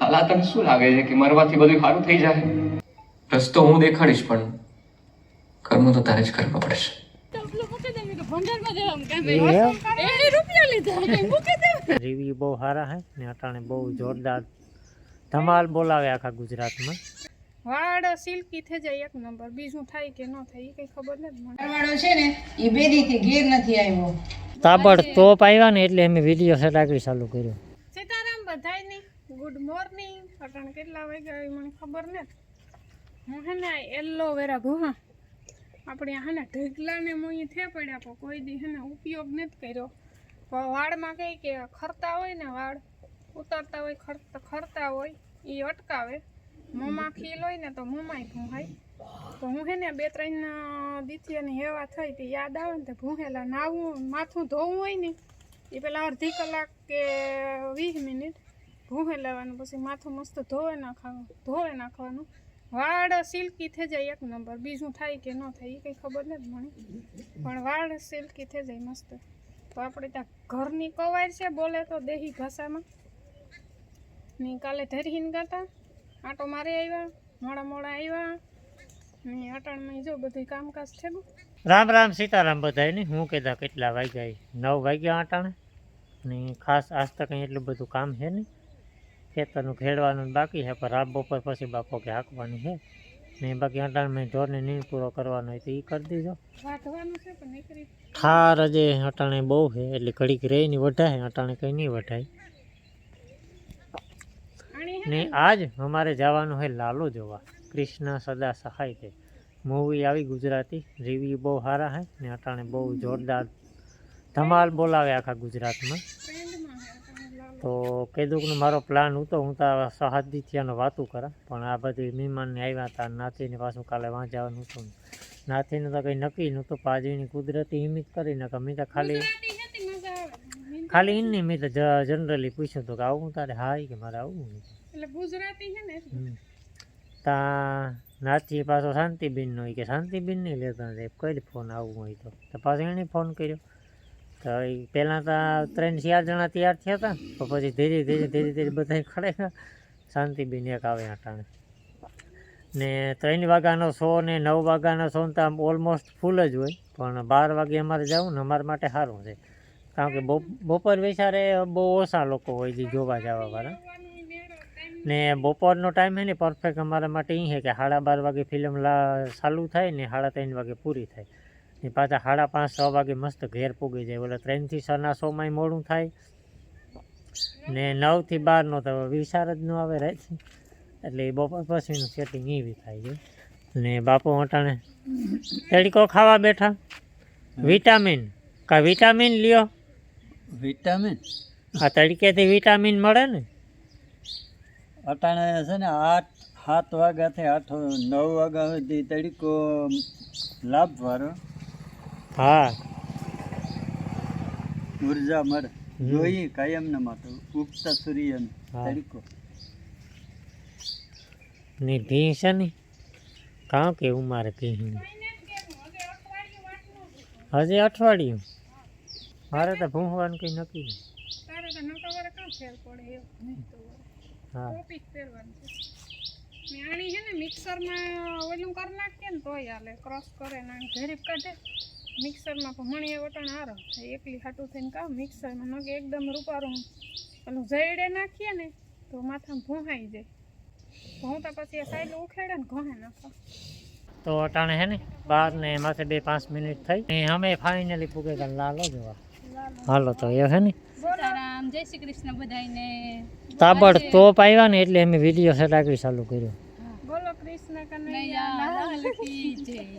હાલા તને શું લાગે છે કે મરવાથી બધું સારું થઈ જાય? રસ્તો હું દેખાડીશ પણ કર્મ તો તારે જ કરવા પડશે. રિવ્યુ બહુ સારા હે ને અટાણે બહુ જોરદાર ધમાલ બોલાવે આખા ગુજરાતમાં. વાળ સિલ્કી થઈ જાય એક નંબર બીજું થાય કે ન થાય એ કઈ ખબર નથી મને. છે ને એ બે દીથી ઘેર નથી આવ્યો. તાબડ તોપ આવ્યા ને એટલે અમે વીડિયો સટાકવી ચાલુ કર્યો. ગુડ મોર્નિંગ પણ કેટલા વાગ્યા એ મને ખબર ને હું હે ને એલોવેરા ભૂહા. આપણે હે ને ઢગલાને મોઈ થે પડ્યા પણ કોઈ દી હે ને ઉપયોગ નથી કર્યો. વાળમાં કંઈ કે ખરતા હોય ને વાળ, ઉતરતા હોય ખરતા ખરતા હોય, એ અટકાવે. મોંમાં ખીલ હોય ને તો મોંમાંય ભૂંહાય. તો હું હે ને બે ત્રણ દીથી હેવા થઈ તે યાદ આવે ને તો ભૂંહેલા નાવું, માથું ધોવું હોય ને, એ પેલા અડધી કલાક કે વીસ મિનિટ ભૂહે લેવાનું પછી માથું મસ્ત ધોવે નાખવાનું ધોવે નાખવાનું. વાળ સિલ્કી થઈ જાય એક નંબર. બીજું થાય કે ન થાય એ કંઈ ખબર નથી મને. પણ વાળ સિલ્કી થઈ જાય મસ્ત. તો આપણે ત્યાં ઘરની કવાય છે, બોલે તો દેહી ભાષામાં ને કાલે ધરીને ગાતા. આટો મારે આવ્યા મોડા મોડા આવ્યા ને અટાણમાં જો બધું કામકાજ છે રામ રામ સીતારામ બધાય હું કહેતા કેટલા વાગ્યા નવ વાગ્યા અટાણે ને ખાસ આજ તક એટલું બધું કામ છે નહીં. ખેતરનું ખેડવાનું બાકી છે પણ રાત બપોર પછી બાપો કે હાંકવાની છે. ને બાકી અટાણે મેં ઢોરને નીણ પૂરો કરવાનો હોય તો એ કરી દીધો. ઠાર જે અટાણે બહુ છે એટલે ઘડીક રે નહીં વઢાય અટાણે કંઈ નહીં વઢાય ને આજ અમારે જવાનું છે લાલો જોવા. કૃષ્ણ સદા સહાય છે. મૂવી આવી ગુજરાતી રિવ્યુ બહુ સારા છે ને અટાણે બહુ જોરદાર ધમાલ બોલાવે આખા ગુજરાતમાં ટ્રેન્ડમાં છે અટાણે લાલ તો કીધું કે મારો પ્લાન હતો હું તો સહાદી થયાનો વાતું કરા પણ આ બધી મહેમાનને આવ્યા હતા નાથીને પાછું કાલે વાંચવાનું હતું નાતીને તો કંઈ નક્કી નહોતું પાજવીની કુદરતી હિંમત કરી નાખે મેં તો ખાલી ખાલી એની મેં તો જનરલી પૂછ્યું હતું કે આવું તારે હા કે મારે આવું નહીં એટલે ગુજરાતી છે ને તા નાથી પાછો શાંતિબેનનો કે શાંતિબેન નહીં લેતા કઈ ફોન આવવું હોય તો. તો પાછો એણે ફોન કર્યો. તો એ પહેલાં તો ત્રણ ચાર જણા તૈયાર થયા હતા, તો પછી ધીરે ધીરે ધીરે ધીરે બધા ખરેખર શાંતિબેન એક આવે અટાણે. ને ત્રણ વાગ્યાનો શો ને નવ વાગ્યાનો શો તો આમ ઓલમોસ્ટ ફૂલ જ હોય, પણ બાર વાગે અમારે જવું ને અમારા માટે સારું છે. કારણ કે બપ- બપોર વિચારે બહુ ઓછા લોકો હોય જે જોવા જવાવાળા ને બપોરનો ટાઈમ છે ને પરફેક્ટ અમારા માટે એ છે કે સાડા બાર વાગે ફિલ્મ ચાલુ થાય ને સાડા ત્રણ વાગે પૂરી થાય. ને પાછા સાડા પાંચ છ વાગે મસ્ત ઘેર પૂગી જાય. એટલે ત્રણથી છના સોમાંય મોડું થાય. ને નવથી બારનો તો વિચાર જ ન આવે રહે એટલે એ બપોર પછીનું સેટિંગ એવી થાય છે. ને બાપુ અટાણે તડકો ખાવા બેઠા? વિટામિન. કા વિટામિન લ્યો. વિટામિન? આ તડકેથી વિટામિન મળે ને? અટાણે છે ને આઠ સાત વાગ્યાથી આઠ નવ વાગ્યા સુધી તડકો લાભવાળો હા. ઊર્જા મળે જોઈ કાયમ ના માટે ઉગતા સૂર્ય તરીકો. ને ઘી છે ને? કાં કેવું મારે ઘી હજી અઠવાડિયું. મારે તો ભૂંસવાનું કંઈ નક્કી નહીં. હા. આણી છે. ને મિક્સરમાં ઓલું કરી નાખીએ ને તોય હાલે. ક્રોસ કરે ને ઘેરી કાઢે. મિક્સરમાં પણ મણીએ વટણ હારો થાય. એકલી હાટું થઈને કામ મિક્સરમાં નગે એકદમ રૂપારું પેલું જઈડે નાખીએ ને તો માથામાં ભૂહાઈ જાય. ભૂંતા પછી આ સાઈડ ઉખેડે ને ઘોહે નાખો. તો અટાણે હે ને બાર ને માથે બે પાંચ મિનિટ થઈ. ને અમે ફાઇનલી પૂગે ગયા લાલો જોવા. હાલો તો એ હે ને. જય શ્રી કૃષ્ણ બધાયને. તાબડ તોપ આવ્યા ને એટલે અમે વીડિયો સેટ આગળ ચાલુ કર્યો.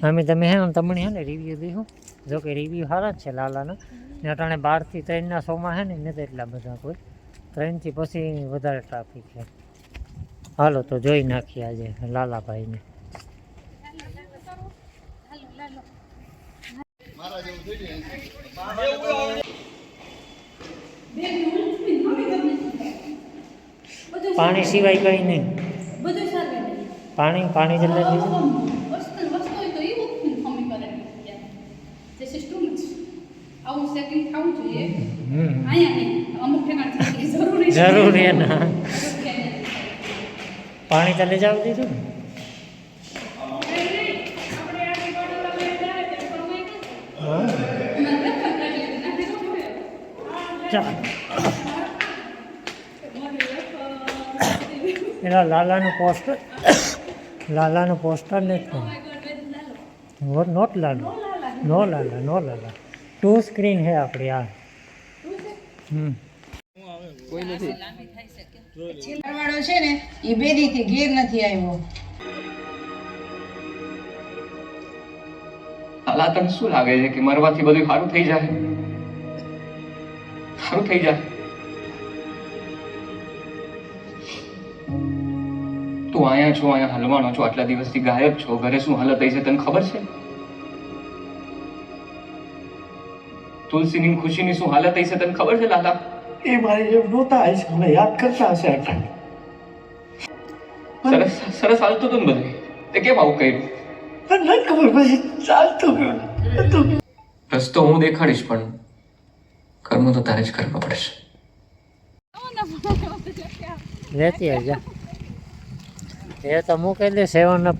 અમે તમે હે ને તમને હે ને રિવ્યૂ દીધું જો કે રિવ્યૂ સારા જ છે લાલાના. ને અટાણે બારથી ત્રણના શોમાં હે ને નથી એટલા બધા કોઈ. ત્રણથી પછી વધારે ટ્રાફિક છે. હાલો તો જોઈ નાખીએ આજે લાલાભાઈને. પાણી સિવાય કંઈ નહીં. બધું સારું. પાણી પાણી જલ્દી લીધું જરૂરી એના પાણી ચાલી જાવ દીધું ને. એના લાલાનું પોસ્ટર લાલાનું પોસ્ટર નથી not not Lala. No Lala no Lala to screen હે આપણી આ. હમ. ઘરવાળો છે ને એ ઘેર નથી આવ્યો. હાલા તને શું લાગે છે કે મરવાથી બધું સારું થઈ જાય? સારું થઈ જાય. તું અહીંયા છો અહીંયા હલવાનો છો આટલા દિવસથી ગાયબ છો. ઘરે શું હાલત થઈ છે તને ખબર છે? તુલસીની ખુશીની શું હાલત થઈ છે તને ખબર છે લાલા? એ મારી જેમ નહોતા આવી છે મને યાદ કરતા હશે અટાણે સરસ સરસ હાલતું હતું ને બધું? તે કેમ આવું કર્યું? નથી ખબર પછી ચાલતું ગયું રસ્તો હું દેખાડીશ પણ કર્મ તો તારે જ કરવા પડશે. એ તો મૂકી દે સેવન અપ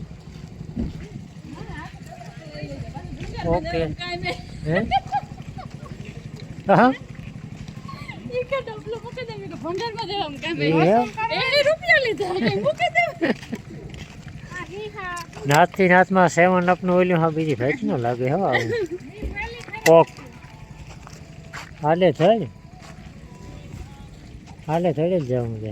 ઓકે હે હા એ નાથથી નાથમાં સેવન અપનું ઓલ્યું હા બીજી ભેટ ન લાગે હો આવું કોક હાલે થઈ હાલે થઈ જ જવું છે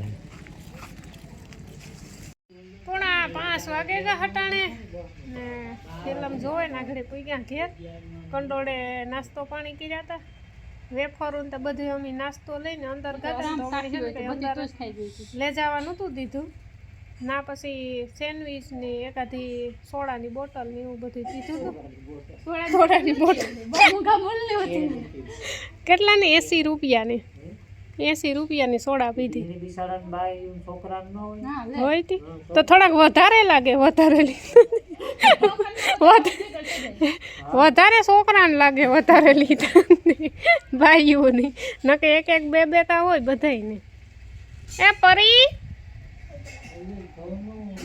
પોણા વાગે ગયા હટાણે. ને ફિલ્મ જોવે ને આગળ ગયા ઘેર. કંડોળે નાસ્તો પાણી કર્યા હતા વેફરું તો બધું અમે નાસ્તો લઈને અંદર ગયા લે તો અમને છે ને કંઈ અંદર લઈ જવા નહોતું દીધું. ના પછી સેન્ડવીચ ને એકાદી સોડાની બોટલ ને એવું બધું પીધું હતું સોડાની બોટલ. કેટલાની? એસી રૂપિયાની. એસી રૂપિયાની સોડા પીધી. છોકરા હોય. તી તો થોડાક વધારે લાગે વધારે વધારે છોકરાને લાગે વધારે લીધા ભાઈઓની. નકે એક એક બે બે તા હોય બધાયને. એ પરી!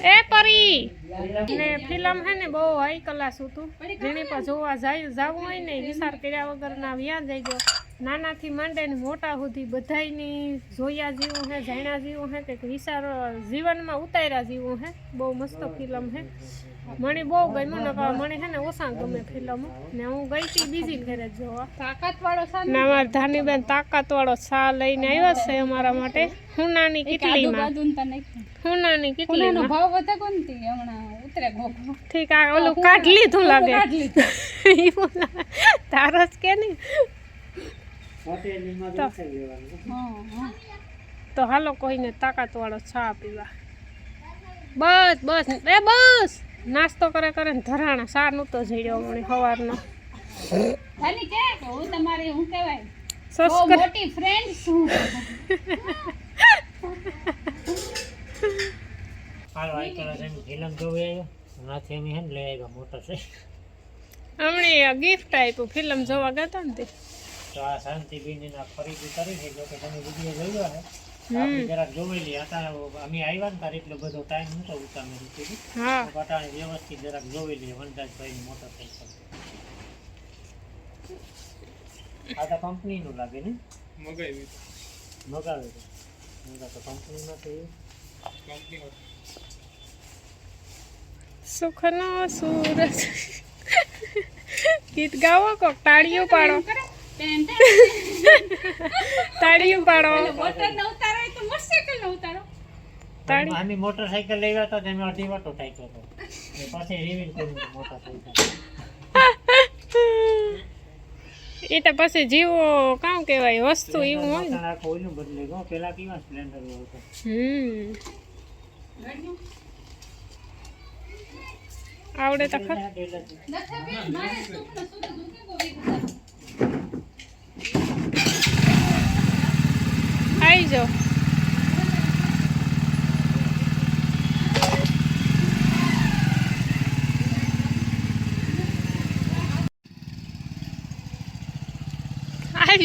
એ પરી! ને ફિલ્મ હે ને બહુ હાઈ કલાસ હતું. જેની પર જોવા જાય જવું હોય ને વિચાર કર્યા વગરના વ્યા જઈ ગયો. નાનાથી માંડે ને મોટા સુધી બધાયની જોયા જેવું હે જાણ્યા જેવું હે કે વિચાર જીવનમાં ઉતાર્યા જેવું હે. બહુ મસ્ત ફિલ્મ હે. મને બહુ ગમ્યું ને મને હે ને ઓછા ગમે ફિલ્મ ને હું ગઈ હતી બીજી ફેરે જ જોવા. તાકાત વાળો ને અમારા ધાનીબેન તાકાત વાળો ચા લઈને આવ્યા છે અમારા માટે? હું નાની કેટલીમાં. હું નાની કેટલીમાં. ભાવ વધે કોનથી હમણાં ઉતરે ગોખો ઠીક આ ઓલું કાઢ લીધું લાગે. ઈ બોલા, તારો કે નહીં? તો. બેસી લેવાનું. હા હા તો હાલો કોઈને તાકાત વાળો ચા પીવા. બસ બસ. એ બસ! નાસ્તો કરે કરે ને ધરાણા. સા તો જડ્યો મને સવારનો. ખાલી કે કે હું તમારી હું કહેવાય? સબસ્ક્રાઇબ મોટી ફ્રેન્ડ છું. હાલો આ કલા છે ફિલ્મ જોવી નાથી અમે હે લઈ આવ્યા મોટર છે હમણે ગિફ્ટ આપ્યું. ફિલ્મ જોવા ગયા હતા ને તે? તો આ શાંતિબેન એના ખરીદી કરી છે. જો કે તમે વીડિયો જોયો હે. આપણે જરાક જોઈ લઈએ અત્યારે અમે આવ્યા ને તારે એટલો બધો ટાઈમ નતો ઉતામે રૂપી હા. પટાણે વ્યવસ્થિત જરાક જોઈ લઈએ વનરાજભાઈની મોટરસાઇકલ આ તો કંપનીનું લાગે ને? મગાવી મગાવી તો કંપનીમાં તો એવું સુખનો સૂરજ ગીત ગાવો કોક તાળીઓ પાડો. ટેન. પાડો. મોટર ન ઉતારો તો મોટરસાઇકલ ન ઉતારો. તાળી આની મોટરસાઇકલ લેવા તો તેનો અઢી વાટો ટાઈકો તો એ પછી રિવીલ કર્યું મોટરસાઇકલ એ તો પછી જીવો કામ કહેવાય વસ્તુ એવું હોય ને. ઓઈલું બદલે ગો પેલા કેવા સ્પ્લેન્ડર હતો? હમ. આવડે તો ખર. નથી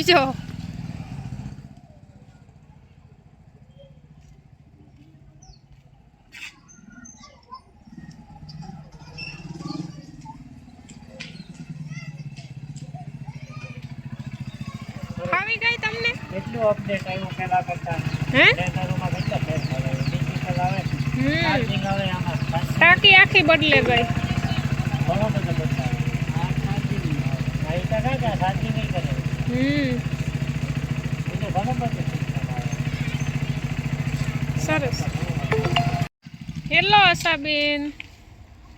બેન કેટલું અપડેટ આવ્યું પેલા કરતા. હે? લેટરોમાં કેટલા ફેરફાર આવ્યો ડિજિટલ આવે? ચાર્જિંગ આવે આમાં. ટાંકી આખી બદલે ગઈ. ઘણો બધો બદલાવ. આ ચાર્જિંગ આ તો કાંઈ ચાર્જિંગ નહીં કરે. હમ. બીજું ઘણું બધું સરસ. હેલો આશાબેન.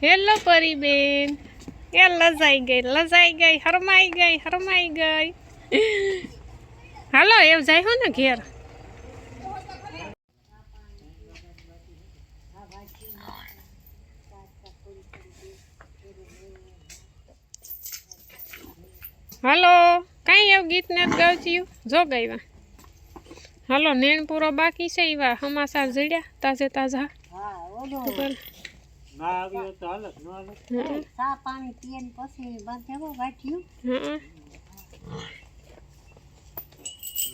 હેલો પરીબેન. એ લજાઈ ગઈ લજાઈ ગઈ હરમાઈ ગઈ હરમાઈ ગઈ. હાલો એવું જાય હો ને ઘેર. હાલો કાંઈ એવું ગીત ને ગાવચ્યું જો ગાયવા. હાલો નેણ પૂરો બાકી છે એવા હમાસા જીડ્યા તાજે તાજા. પાણી પીએ પછી બાંધ્યા વાટ્યું હં.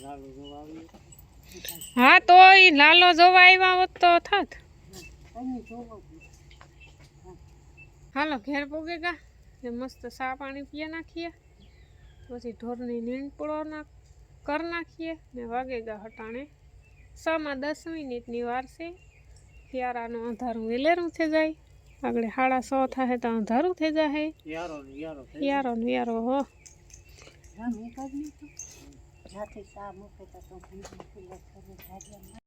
લાલુ જો આવ્યું હા તો ઈ લાલો જોવા આવ્યા હોત તો થાત. હાલો ઘેર પોગે ગા. ને મસ્ત ચા પાણી પીએ નાખીએ. પછી ઢોરની નીંદ પૂળો ના કર નાખીએ ને વાગે ગા હટાણે. છમાં દસ મિનિટની વાર છે. યારાનું અંધારું વેલેરું થઈ જાય. આગળ સાડા સો થાય તો અંધારું થઈ જાય યારો ને યારો થઈ યારો ને યારો હો. જાતે ચા મૂકે તો તો